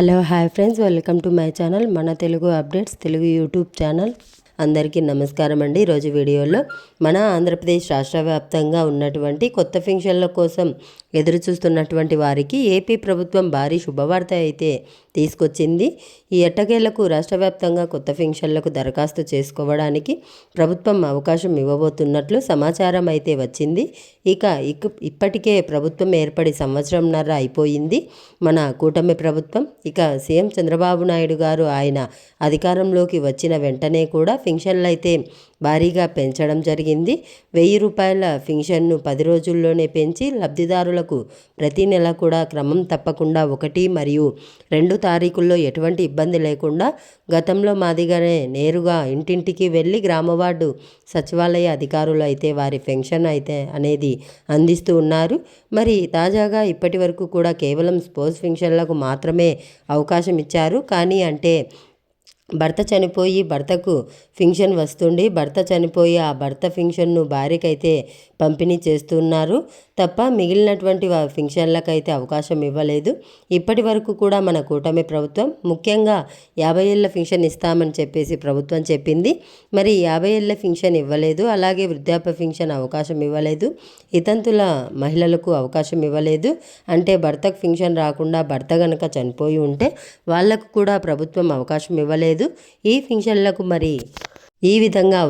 Hello hi friends. Welcome to my channel మన Telugu updates Telugu YouTube channel. అందరికీ నమస్కారం అండి. ఈరోజు వీడియోలో మన ఆంధ్రప్రదేశ్ రాష్ట్ర వ్యాప్తంగా ఉన్నటువంటి కొత్త ఫెన్షన్ల కోసం ఎదురుచూస్తున్నటువంటి వారికి ఏపీ ప్రభుత్వం భారీ శుభవార్త అయితే తీసుకొచ్చింది. ఈ ఎట్టకేలకు రాష్ట్ర వ్యాప్తంగా కొత్త ఫెన్షన్లకు దరఖాస్తు చేసుకోవడానికి ప్రభుత్వం అవకాశం ఇవ్వబోతున్నట్లు సమాచారం అయితే వచ్చింది. ఇక ఇక ఇప్పటికే ప్రభుత్వం ఏర్పడి సంవత్సరంన్నర అయిపోయింది మన కూటమి ప్రభుత్వం. ఇక సీఎం చంద్రబాబు నాయుడు గారు ఆయన అధికారంలోకి వచ్చిన వెంటనే కూడా ఫింక్షన్లు అయితే భారీగా పెంచడం జరిగింది. వెయ్యి రూపాయల ఫింక్షన్ను పది రోజుల్లోనే పెంచి లబ్ధిదారుల లబ్ధిదారులకు ప్రతి నెల కూడా క్రమం తప్పకుండా ఒకటి మరియు రెండు తారీఖుల్లో ఎటువంటి ఇబ్బంది లేకుండా గతంలో మాదిగానే నేరుగా ఇంటింటికి వెళ్ళి గ్రామ వార్డు సచివాలయ అధికారులు అయితే వారి పెన్షన్ అయితే అనేది అందిస్తూ ఉన్నారు. మరి తాజాగా ఇప్పటి వరకు కూడా కేవలం స్పోర్ట్స్ ఫంక్షన్లకు మాత్రమే అవకాశం ఇచ్చారు. కానీ అంటే భర్త చనిపోయి భర్తకు ఫింక్షన్ వస్తుండి భర్త చనిపోయి ఆ భర్త ఫింక్షన్ను భార్యకైతే పంపిణీ చేస్తున్నారు తప్ప మిగిలినటువంటి ఫింక్షన్లకైతే అవకాశం ఇవ్వలేదు. ఇప్పటి వరకు కూడా మన కూటమి ప్రభుత్వం ముఖ్యంగా యాభై ఏళ్ళ ఫింక్షన్ ఇస్తామని చెప్పేసి ప్రభుత్వం చెప్పింది. మరి యాభై ఏళ్ళ ఫింక్షన్ ఇవ్వలేదు. అలాగే వృద్ధాప్య ఫింక్షన్ అవకాశం ఇవ్వలేదు. ఇతంతుల మహిళలకు అవకాశం ఇవ్వలేదు. అంటే భర్తకు ఫింక్షన్ రాకుండా భర్త గనక చనిపోయి ఉంటే వాళ్ళకు కూడా ప్రభుత్వం అవకాశం ఇవ్వలేదు. ఈ ఫింక్షన్లకు మరి. ఈ విధంగా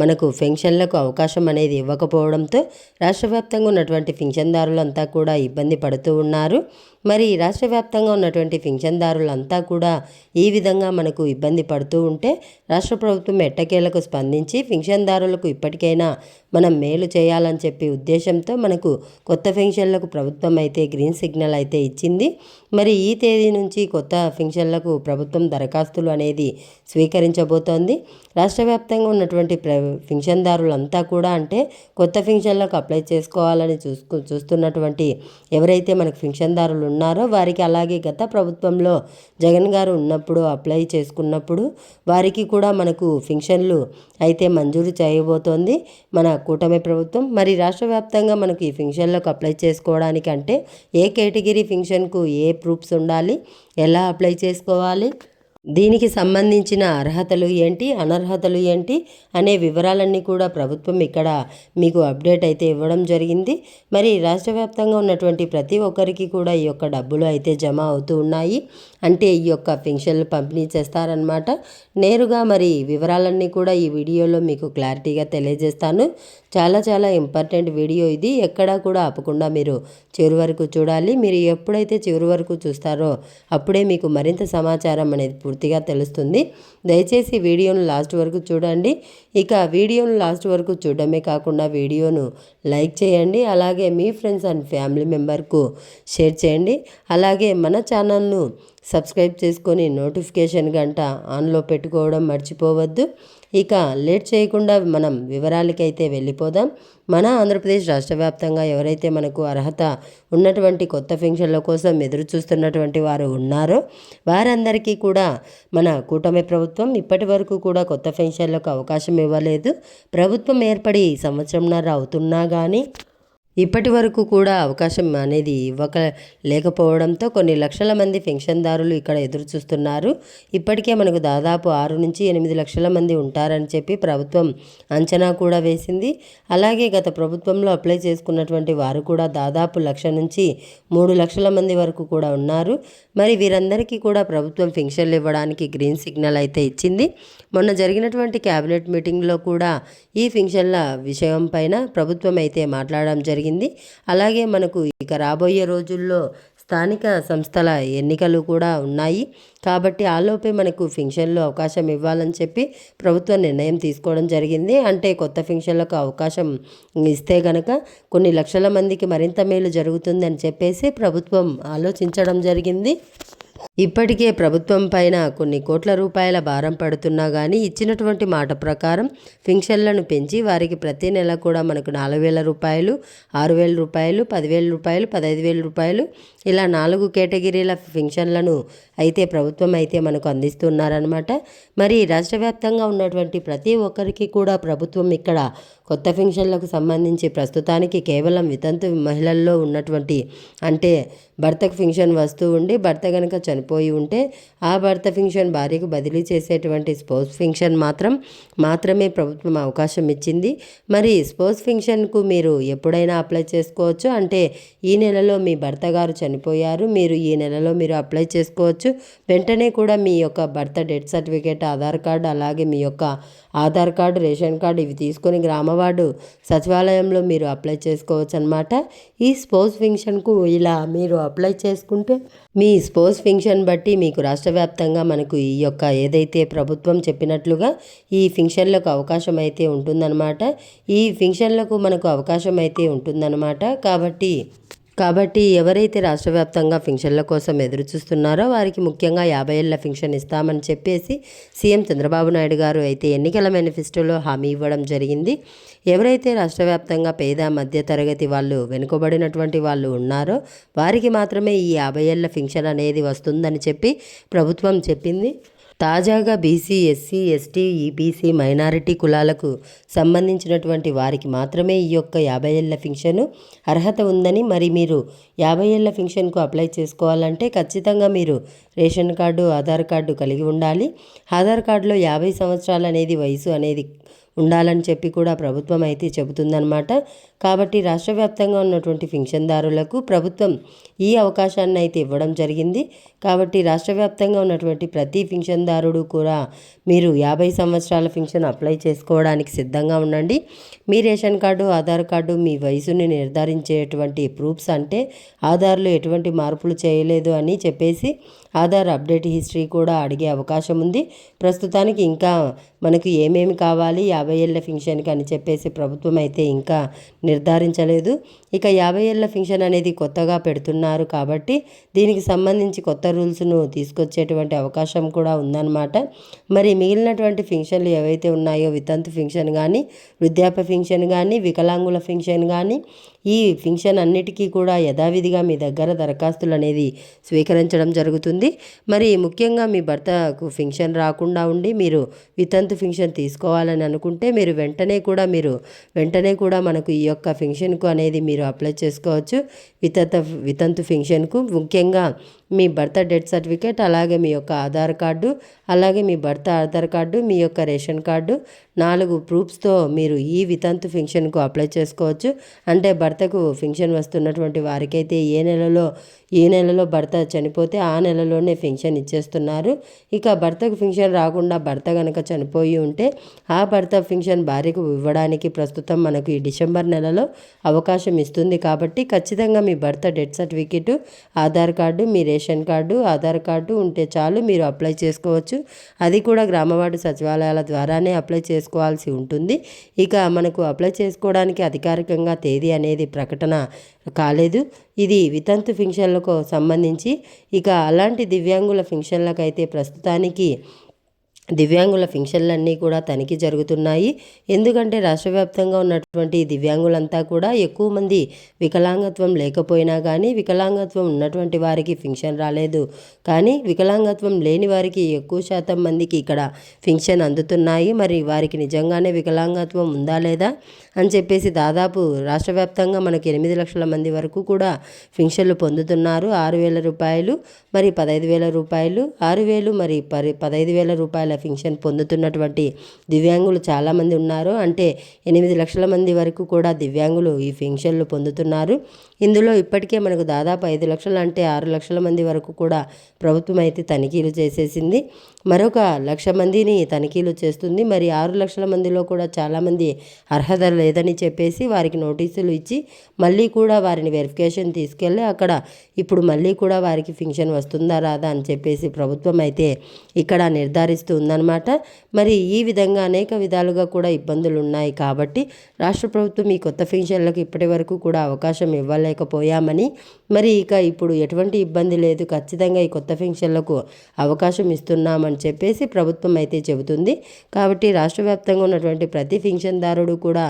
మనకు ఫెన్షన్లకు అవకాశం అనేది ఇవ్వకపోవడంతో రాష్ట్ర వ్యాప్తంగా ఉన్నటువంటి ఫింక్షన్దారులంతా కూడా ఇబ్బంది పడుతూ ఉన్నారు. మరి రాష్ట్ర వ్యాప్తంగా ఉన్నటువంటి ఫింక్షన్దారులంతా కూడా ఈ విధంగా మనకు ఇబ్బంది పడుతూ ఉంటే రాష్ట్ర ప్రభుత్వం ఎట్టకేలకు స్పందించి ఫింక్షన్దారులకు ఇప్పటికైనా మనం మేలు చేయాలని చెప్పి ఉద్దేశంతో మనకు కొత్త ఫింక్షన్లకు ప్రభుత్వం అయితే గ్రీన్ సిగ్నల్ అయితే ఇచ్చింది. మరి ఈ తేదీ నుంచి కొత్త ఫింక్షన్లకు ప్రభుత్వం దరఖాస్తులు అనేది స్వీకరించబోతోంది. రాష్ట్ర వ్యాప్తంగా ఉన్నటువంటి ప్ర ఫింక్షన్దారులంతా కూడా అంటే కొత్త ఫింక్షన్లకు అప్లై చేసుకోవాలని చూసుకు చూస్తున్నటువంటి ఎవరైతే మనకు ఫింక్షన్దారులు ఉన్నారో వారికి అలాగే గత ప్రభుత్వంలో జగన్ గారు ఉన్నప్పుడు అప్లై చేసుకున్నప్పుడు వారికి కూడా మనకు ఫింక్షన్లు అయితే మంజూరు చేయబోతోంది మన కూటమి ప్రభుత్వం. మరి రాష్ట్ర వ్యాప్తంగా మనకు ఈ ఫింక్షన్లకు అప్లై చేసుకోవడానికి అంటే ఏ కేటగిరీ ఫింక్షన్కు ఏ ప్రూఫ్స్ ఉండాలి. ఎలా అప్లై చేసుకోవాలి? దీనికి సంబంధించిన అర్హతలు ఏంటి? అనర్హతలు ఏంటి? అనే వివరాలన్నీ కూడా ప్రభుత్వం ఇక్కడ మీకు అప్డేట్ అయితే ఇవ్వడం జరిగింది. మరి రాష్ట్ర వ్యాప్తంగా ఉన్నటువంటి ప్రతి ఒక్కరికి కూడా ఈ యొక్క డబ్బులు అయితే జమ అవుతూ ఉన్నాయి. అంటే ఈ యొక్క పెన్షన్లు పంపిణీ చేస్తారనమాట నేరుగా మరి వివరాలన్నీ కూడా ఈ వీడియోలో మీకు క్లారిటీగా తెలియజేస్తాను. చాలా చాలా ఇంపార్టెంట్ వీడియో ఇది. ఎక్కడా కూడా ఆపకుండా మీరు చివరి వరకు చూడాలి. మీరు ఎప్పుడైతే చివరి వరకు చూస్తారో అప్పుడే మీకు మరింత సమాచారం అనేది పూర్తిగా తెలుస్తుంది. దయచేసి వీడియోను లాస్ట్ వరకు చూడండి. ఇక వీడియోను లాస్ట్ వరకు చూడడమే కాకుండా వీడియోను లైక్ చేయండి. అలాగే మీ ఫ్రెండ్స్ అండ్ ఫ్యామిలీ మెంబర్కు షేర్ చేయండి. అలాగే మన ఛానల్ను సబ్స్క్రైబ్ చేసుకొని నోటిఫికేషన్ గంట ఆన్లో పెట్టుకోవడం మర్చిపోవద్దు. ఇక లేట్ చేయకుండా మనం వివరాలకైతే వెళ్ళిపోదాం. మన ఆంధ్రప్రదేశ్ రాష్ట్ర వ్యాప్తంగా ఎవరైతే మనకు అర్హత ఉన్నటువంటి కొత్త పెన్షన్ల కోసం ఎదురు చూస్తున్నటువంటి వారు ఉన్నారో వారందరికీ కూడా మన కూటమి ప్రభుత్వం ఇప్పటి వరకు కూడా కొత్త పెన్షన్లకు అవకాశం ఇవ్వలేదు. ప్రభుత్వం ఏర్పడి సంవత్సరంన్నర అవుతున్నా కానీ ఇప్పటి వరకు కూడా అవకాశం అనేది ఇవ్వక లేకపోవడంతో కొన్ని లక్షల మంది పెన్షన్దారులు ఇక్కడ ఎదురు చూస్తున్నారు ఇప్పటికే మనకు దాదాపు ఆరు నుంచి ఎనిమిది లక్షల మంది ఉంటారని చెప్పి ప్రభుత్వం అంచనా కూడా వేసింది. అలాగే గత ప్రభుత్వంలో అప్లై చేసుకున్నటువంటి వారు కూడా దాదాపు లక్ష నుంచి మూడు లక్షల మంది వరకు కూడా ఉన్నారు. మరి వీరందరికీ కూడా ప్రభుత్వం పెన్షన్లు ఇవ్వడానికి గ్రీన్ సిగ్నల్ అయితే ఇచ్చింది. మొన్న జరిగినటువంటి క్యాబినెట్ మీటింగ్లో కూడా ఈ పెన్షన్ల విషయం పైన ప్రభుత్వం అయితే మాట్లాడడం జరిగింది. అలాగే మనకు ఇక రాబోయే రోజుల్లో స్థానిక సంస్థల ఎన్నికలు కూడా ఉన్నాయి. కాబట్టి ఆలోపే మనకు ఫింక్షన్లో అవకాశం ఇవ్వాలని చెప్పి ప్రభుత్వం నిర్ణయం తీసుకోవడం జరిగింది. అంటే కొత్త ఫింక్షన్లకు అవకాశం ఇస్తే గనక కొన్ని లక్షల మందికి మరింత మేలు జరుగుతుందని చెప్పేసి ప్రభుత్వం ఆలోచించడం జరిగింది. ఇప్పటికే ప్రభుత్వం పైన కొన్ని కోట్ల రూపాయల భారం పడుతున్నా కానీ ఇచ్చినటువంటి మాట ప్రకారం ఫింక్షన్లను పెంచి వారికి ప్రతి నెల కూడా మనకు నాలుగు వేల రూపాయలు ఆరు వేల రూపాయలు పదివేల రూపాయలు పదహైదు వేల రూపాయలు ఇలా నాలుగు కేటగిరీల ఫింక్షన్లను అయితే ప్రభుత్వం అయితే మనకు అందిస్తున్నారనమాట మరి రాష్ట్ర వ్యాప్తంగా ఉన్నటువంటి ప్రతి ఒక్కరికి కూడా ప్రభుత్వం ఇక్కడ కొత్త పింఛన్లకు సంబంధించి ప్రస్తుతానికి కేవలం వితంతు మహిళల్లో ఉన్నటువంటి అంటే భర్తకు ఫింక్షన్ వస్తూ ఉండి భర్త కనుక చనిపోయి ఉంటే ఆ భర్త ఫింక్షన్ భార్యకు బదిలీ చేసేటువంటి స్పోర్ట్స్ ఫింక్షన్ మాత్రం మాత్రమే ప్రభుత్వం అవకాశం ఇచ్చింది. మరి స్పోర్ట్స్ ఫింక్షన్కు మీరు ఎప్పుడైనా అప్లై చేసుకోవచ్చు? అంటే ఈ నెలలో మీ భర్త గారు చనిపోయారు. మీరు ఈ నెలలో మీరు అప్లై చేసుకోవచ్చు. వెంటనే కూడా మీ యొక్క భర్త డెత్ సర్టిఫికేట్ ఆధార్ కార్డు అలాగే మీ యొక్క ఆధార్ కార్డు రేషన్ కార్డు ఇవి తీసుకొని గ్రామవార్డు సచివాలయంలో మీరు అప్లై చేసుకోవచ్చు అనమాట ఈ స్పోర్ట్స్ ఫింక్షన్కు ఇలా మీరు అప్లై చేసుకుంటే మీ స్పోర్ట్స్ ఫింక్షన్ బట్టి మీకు రాష్ట్ర వ్యాప్తంగా మనకు ఈ యొక్క ఏదైతే ప్రభుత్వం చెప్పినట్లుగా ఈ ఫింక్షన్లకు అవకాశం అయితే ఉంటుందన్నమాట. ఈ ఫింక్షన్లకు మనకు అవకాశం అయితే ఉంటుందన్నమాట. కాబట్టి కాబట్టి ఎవరైతే రాష్ట్ర వ్యాప్తంగా ఫింక్షన్ల కోసం ఎదురు చూస్తున్నారో వారికి ముఖ్యంగా యాభై ఏళ్ళ ఫింక్షన్ ఇస్తామని చెప్పేసి సీఎం చంద్రబాబు నాయుడు గారు అయితే ఎన్నికల మేనిఫెస్టోలో హామీ ఇవ్వడం జరిగింది. ఎవరైతే రాష్ట్ర వ్యాప్తంగా పేద మధ్య తరగతి వాళ్ళు వెనుకబడినటువంటి వాళ్ళు ఉన్నారో వారికి మాత్రమే ఈ యాభై ఏళ్ళ ఫింక్షన్ అనేది వస్తుందని చెప్పి ప్రభుత్వం చెప్పింది. తాజాగా BC SC ST EBC minority కులాలకు సంబంధించినటువంటి వారికి మాత్రమే ఈ యొక్క యాభై ఏళ్ళ ఫింక్షను అర్హత ఉందని మరి మీరు యాభై ఏళ్ళ ఫింక్షన్కు అప్లై చేసుకోవాలంటే ఖచ్చితంగా మీరు రేషన్ కార్డు ఆధార్ కార్డు కలిగి ఉండాలి. ఆధార్ కార్డులో యాభై సంవత్సరాలు అనేది వయసు అనేది ఉండాలని చెప్పి కూడా ప్రభుత్వం అయితే చెబుతుందన్నమాట. కాబట్టి రాష్ట్ర వ్యాప్తంగా ఉన్నటువంటి పింఛన్దారులకు ప్రభుత్వం ఈ అవకాశాన్ని అయితే ఇవ్వడం జరిగింది. కాబట్టి రాష్ట్ర వ్యాప్తంగా ఉన్నటువంటి ప్రతి పింఛన్దారుడు కూడా మీరు యాభై సంవత్సరాల పింఛన్ అప్లై చేసుకోవడానికి సిద్ధంగా ఉండండి. మీ రేషన్ కార్డు ఆధార్ కార్డు మీ వయసుని నిర్ధారించేటువంటి ప్రూఫ్స్ అంటే ఆధార్లో ఎటువంటి మార్పులు చేయలేదు అని చెప్పేసి ఆధార్ అప్డేట్ హిస్టరీ కూడా అడిగే అవకాశం ఉంది. ప్రస్తుతానికి ఇంకా మనకు ఏమేమి కావాలి యాభై ఏళ్ళ ఫింక్షన్కి అని చెప్పేసి ప్రభుత్వం అయితే ఇంకా నిర్ధారించలేదు. ఇక యాభై ఏళ్ళ ఫింక్షన్ అనేది కొత్తగా పెడుతున్నారు కాబట్టి దీనికి సంబంధించి కొత్త రూల్స్ను తీసుకొచ్చేటువంటి అవకాశం కూడా ఉందన్నమాట. మరి మిగిలినటువంటి ఫింక్షన్లు ఏవైతే ఉన్నాయో వితంతు ఫింక్షన్ కానీ వృద్ధాప్య ఫింక్షన్ కానీ వికలాంగుల ఫింక్షన్ కానీ ఈ ఫింక్షన్ అన్నిటికీ కూడా యథావిధిగా మీ దగ్గర దరఖాస్తులు అనేది స్వీకరించడం జరుగుతుంది. మరి ముఖ్యంగా మీ భర్తకు ఫింక్షన్ రాకుండా ఉండి మీరు వితంతు ఫింక్షన్ తీసుకోవాలని అనుకుంటే మీరు వెంటనే కూడా మీరు వెంటనే కూడా మనకు ఈ యొక్క ఫింక్షన్కు అనేది మీరు అప్లై చేసుకోవచ్చు. వితంత వితంతు ఫింక్షన్కు ముఖ్యంగా మీ భర్త డెత్ సర్టిఫికేట్ అలాగే మీ యొక్క ఆధార్ కార్డు అలాగే మీ భర్త ఆధార్ కార్డు మీ యొక్క రేషన్ కార్డు నాలుగు ప్రూఫ్స్తో మీరు ఈ వితంతు ఫింక్షన్కు అప్లై చేసుకోవచ్చు. అంటే భర్తకు ఫింక్షన్ వస్తున్నటువంటి వారికైతే ఏ నెలలో ఏ నెలలో భర్త చనిపోతే ఆ నెలలోనే ఫింక్షన్ ఇచ్చేస్తున్నారు. ఇక భర్తకు ఫింక్షన్ రాకుండా భర్త కనుక చనిపోయి ఉంటే ఆ భర్త ఫింక్షన్ భార్యకు ఇవ్వడానికి ప్రస్తుతం మనకు ఈ డిసెంబర్ నెలలో అవకాశం ఇస్తుంది. కాబట్టి ఖచ్చితంగా మీ భర్త డెత్ సర్టిఫికేట్ ఆధార్ కార్డు మీ రేషన్ కార్డు ఆధార్ కార్డు ఉంటే చాలు మీరు అప్లై చేసుకోవచ్చు. అది కూడా గ్రామవార్డు సచివాలయాల ద్వారానే అప్లై చేసుకోవాల్సి ఉంటుంది. ఇక మనకు అప్లై చేసుకోవడానికి అధికారికంగా తేదీ అనేది ప్రకటన కాలేదు. ఇది వితంతు ఫింక్షన్లకు సంబంధించి. ఇక అలాంటి దివ్యాంగుల ఫింక్షన్లకైతే ప్రస్తుతానికి దివ్యాంగుల ఫింక్షన్లన్నీ కూడా తనిఖీ జరుగుతున్నాయి. ఎందుకంటే రాష్ట్ర వ్యాప్తంగా ఉన్నటువంటి దివ్యాంగులంతా కూడా ఎక్కువ మంది వికలాంగత్వం లేకపోయినా కానీ వికలాంగత్వం ఉన్నటువంటి వారికి ఫింక్షన్ రాలేదు. కానీ వికలాంగత్వం లేని వారికి ఎక్కువ శాతం మందికి ఇక్కడ ఫింక్షన్ అందుతున్నాయి. మరి వారికి నిజంగానే వికలాంగత్వం ఉందా లేదా అని చెప్పేసి దాదాపు రాష్ట్ర వ్యాప్తంగా మనకి ఎనిమిది లక్షల మంది వరకు కూడా ఫింక్షన్లు పొందుతున్నారు. ఆరు వేల రూపాయలు మరి పదహైదు వేల రూపాయలు ఆరు వేలు మరి పరి పదహైదు వేల రూపాయల ఫింక్షన్ పొందుతున్నటువంటి దివ్యాంగులు చాలామంది ఉన్నారు. అంటే ఎనిమిది లక్షల మంది వరకు కూడా దివ్యాంగులు ఈ ఫింక్షన్లు పొందుతున్నారు. ఇందులో ఇప్పటికే మనకు దాదాపు ఐదు లక్షలు అంటే ఆరు లక్షల మంది వరకు కూడా ప్రభుత్వం అయితే తనిఖీలు చేసేసింది. మరొక లక్ష మందిని తనిఖీలు చేస్తుంది. మరి ఆరు లక్షల మందిలో కూడా చాలామంది అర్హత లేదని చెప్పేసి వారికి నోటీసులు ఇచ్చి మళ్ళీ కూడా వారిని వెరిఫికేషన్ తీసుకెళ్ళి అక్కడ ఇప్పుడు మళ్ళీ కూడా వారికి ఫింక్షన్ వస్తుందా రాదా అని చెప్పేసి ప్రభుత్వం అయితే ఇక్కడ నిర్ధారిస్తుంది ఉందన్నమాట. మరి ఈ విధంగా అనేక విధాలుగా కూడా ఇబ్బందులు ఉన్నాయి కాబట్టి రాష్ట్ర ప్రభుత్వం ఈ కొత్త ఫింక్షన్లకు ఇప్పటి వరకు కూడా అవకాశం ఇవ్వలేకపోయామని మరి ఇక ఇప్పుడు ఎటువంటి ఇబ్బంది లేదు. ఖచ్చితంగా ఈ కొత్త ఫింక్షన్లకు అవకాశం ఇస్తున్నామని చెప్పేసి ప్రభుత్వం అయితే చెబుతుంది. కాబట్టి రాష్ట్ర వ్యాప్తంగా ఉన్నటువంటి ప్రతి ఫింక్షన్దారుడు కూడా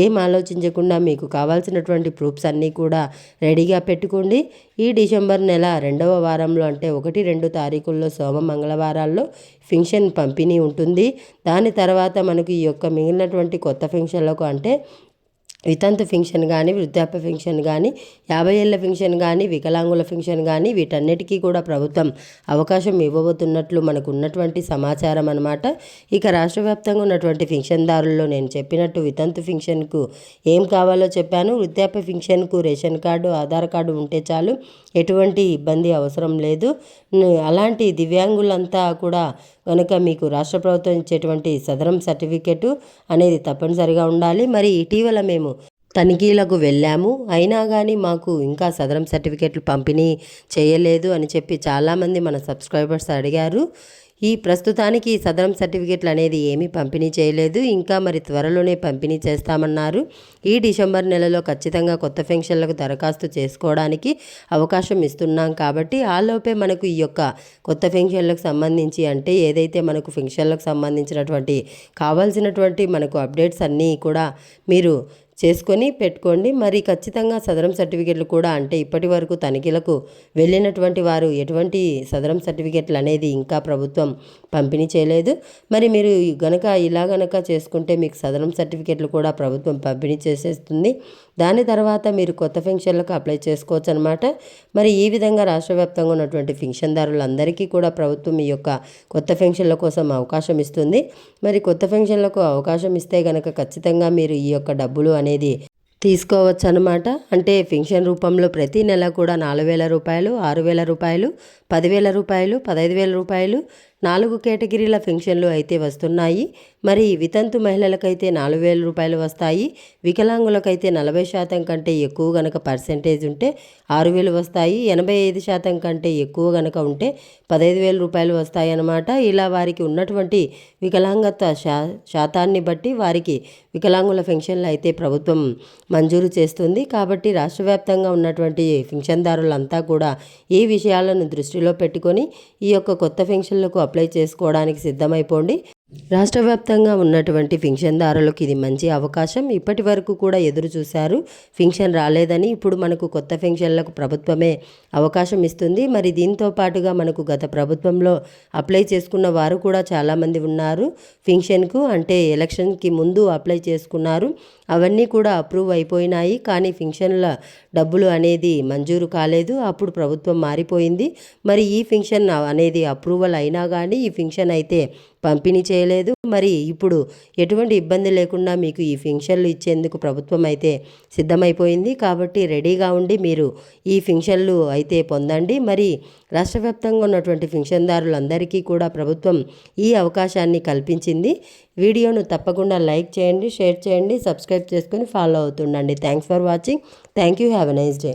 ఏం ఆలోచించకుండా మీకు కావాల్సినటువంటి ప్రూఫ్స్ అన్నీ కూడా రెడీగా పెట్టుకోండి. ఈ డిసెంబర్ నెల రెండవ వారంలో అంటే ఒకటి రెండు తారీఖుల్లో సోమ మంగళవారాల్లో పెన్షన్ పంపిణీ ఉంటుంది. దాని తర్వాత మనకు ఈ యొక్క మిగిలినటువంటి కొత్త ఫింక్షన్లకు అంటే వితంతు ఫింక్షన్ కానీ వృద్ధాప్య ఫింక్షన్ కానీ యాభై ఏళ్ళ ఫింక్షన్ కానీ వికలాంగుల ఫింక్షన్ కానీ వీటన్నిటికీ కూడా ప్రభుత్వం అవకాశం ఇవ్వబోతున్నట్లు మనకు ఉన్నటువంటి సమాచారం అనమాట ఇక రాష్ట్ర వ్యాప్తంగా ఉన్నటువంటి ఫింక్షన్దారుల్లో నేను చెప్పినట్టు వితంతు ఫింక్షన్కు ఏం కావాలో చెప్పాను. వృద్ధాప్య ఫింక్షన్కు రేషన్ కార్డు ఆధార్ కార్డు ఉంటే చాలు. ఎటువంటి ఇబ్బంది అవసరం లేదు. అలాంటి దివ్యాంగులంతా కూడా కనుక మీకు రాష్ట్ర ప్రభుత్వం ఇచ్చేటువంటి సదరం సర్టిఫికెట్ అనేది తప్పనిసరిగా ఉండాలి. మరి ఇటీవల మేము తనిఖీలకు వెళ్ళాము. అయినా కానీ మాకు ఇంకా సదరం సర్టిఫికెట్లు పంపిణీ చేయలేదు అని చెప్పి చాలామంది మన సబ్స్క్రైబర్స్ అడిగారు. ఈ ప్రస్తుతానికి సదరం సర్టిఫికెట్లు అనేది ఏమీ పంపిణీ చేయలేదు. ఇంకా మరి త్వరలోనే పంపిణీ చేస్తామన్నారు. ఈ డిసెంబర్ నెలలో ఖచ్చితంగా కొత్త పెన్షన్లకు దరఖాస్తు చేసుకోవడానికి అవకాశం ఇస్తున్నాం కాబట్టి ఆలోపే మనకు ఈ యొక్క కొత్త పెన్షన్లకు సంబంధించి అంటే ఏదైతే మనకు పెన్షన్లకు సంబంధించినటువంటి కావాల్సినటువంటి మనకు అప్డేట్స్ అన్నీ కూడా మీరు చేసుకొని పెట్టుకోండి. మరి ఖచ్చితంగా సదరం సర్టిఫికెట్లు కూడా అంటే ఇప్పటి వరకు తనిఖీలకు వెళ్ళినటువంటి వారు ఎటువంటి సదరం సర్టిఫికెట్లు అనేది ఇంకా ప్రభుత్వం పంపిణీ చేయలేదు. మరి మీరు గనక ఇలా గనక చేసుకుంటే మీకు సదరం సర్టిఫికెట్లు కూడా ప్రభుత్వం పంపిణీ చేసేస్తుంది. దాని తర్వాత మీరు కొత్త ఫెన్షన్లకు అప్లై చేసుకోవచ్చు అనమాట మరి ఈ విధంగా రాష్ట్ర వ్యాప్తంగా ఉన్నటువంటి పెన్షన్దారులందరికీ కూడా ప్రభుత్వం ఈ యొక్క కొత్త పెన్షన్ల కోసం అవకాశం ఇస్తుంది. మరి కొత్త పెన్షన్లకు అవకాశం ఇస్తే గనక ఖచ్చితంగా మీరు ఈ యొక్క డబ్బులు అనేది తీసుకోవచ్చు అనమాట అంటే పెన్షన్ రూపంలో ప్రతి నెల కూడా నాలుగు వేల రూపాయలు ఆరు వేల రూపాయలు పదివేల రూపాయలు పదహైదు వేల రూపాయలు నాలుగు కేటగిరీల పెన్షన్లు అయితే వస్తున్నాయి. మరి వితంతు మహిళలకైతే నాలుగు వేల రూపాయలు వస్తాయి. వికలాంగులకైతే నలభై శాతం కంటే ఎక్కువ గనక పర్సెంటేజ్ ఉంటే ఆరు వేలు వస్తాయి. ఎనభై ఐదు శాతం కంటే ఎక్కువ గనక ఉంటే పదహైదు వేల రూపాయలు వస్తాయి అన్నమాట ఇలా వారికి ఉన్నటువంటి వికలాంగత శా శాతాన్ని బట్టి వారికి వికలాంగుల పెన్షన్లు అయితే ప్రభుత్వం మంజూరు చేస్తుంది. కాబట్టి రాష్ట్ర వ్యాప్తంగా ఉన్నటువంటి పెన్షన్దారులంతా కూడా ఈ విషయాలను దృష్టిలో పెట్టుకొని ఈ యొక్క కొత్త పెన్షన్లకు అప్లై చేసుకోవడానికి సిద్ధమైపోండి. రాష్ట్ర వ్యాప్తంగా ఉన్నటువంటి పింఛన్దారులకు ఇది మంచి అవకాశం. ఇప్పటి వరకు కూడా ఎదురు చూశారు. ఫింక్షన్ రాలేదని ఇప్పుడు మనకు కొత్త పింఛన్లకు ప్రభుత్వమే అవకాశం ఇస్తుంది. మరి దీంతో పాటుగా మనకు గత ప్రభుత్వంలో అప్లై చేసుకున్న వారు కూడా చాలామంది ఉన్నారు. పింఛన్కు అంటే ఎలక్షన్కి ముందు అప్లై చేసుకున్నారు. అవన్నీ కూడా అప్రూవ్ అయిపోయినాయి. కానీ పింఛన్ల డబ్బులు అనేది మంజూరు కాలేదు. అప్పుడు ప్రభుత్వం మారిపోయింది. మరి ఈ ఫింక్షన్ అనేది అప్రూవల్ అయినా కానీ ఈ ఫింక్షన్ అయితే పంపిణీ చేయ చేయలేదు. మరి ఇప్పుడు ఎటువంటి ఇబ్బంది లేకుండా మీకు ఈ ఫింక్షన్లు ఇచ్చేందుకు ప్రభుత్వం అయితే సిద్ధమైపోయింది. కాబట్టి రెడీగా ఉండి మీరు ఈ ఫింక్షన్లు అయితే పొందండి. మరి రాష్ట్ర వ్యాప్తంగా ఉన్నటువంటి ఫింక్షన్దారులందరికీ కూడా ప్రభుత్వం ఈ అవకాశాన్ని కల్పించింది. వీడియోను తప్పకుండా లైక్ చేయండి షేర్ చేయండి సబ్స్క్రైబ్ చేసుకుని follow అవుతుండండి. Thanks for watching. Thank you. Have a nice day.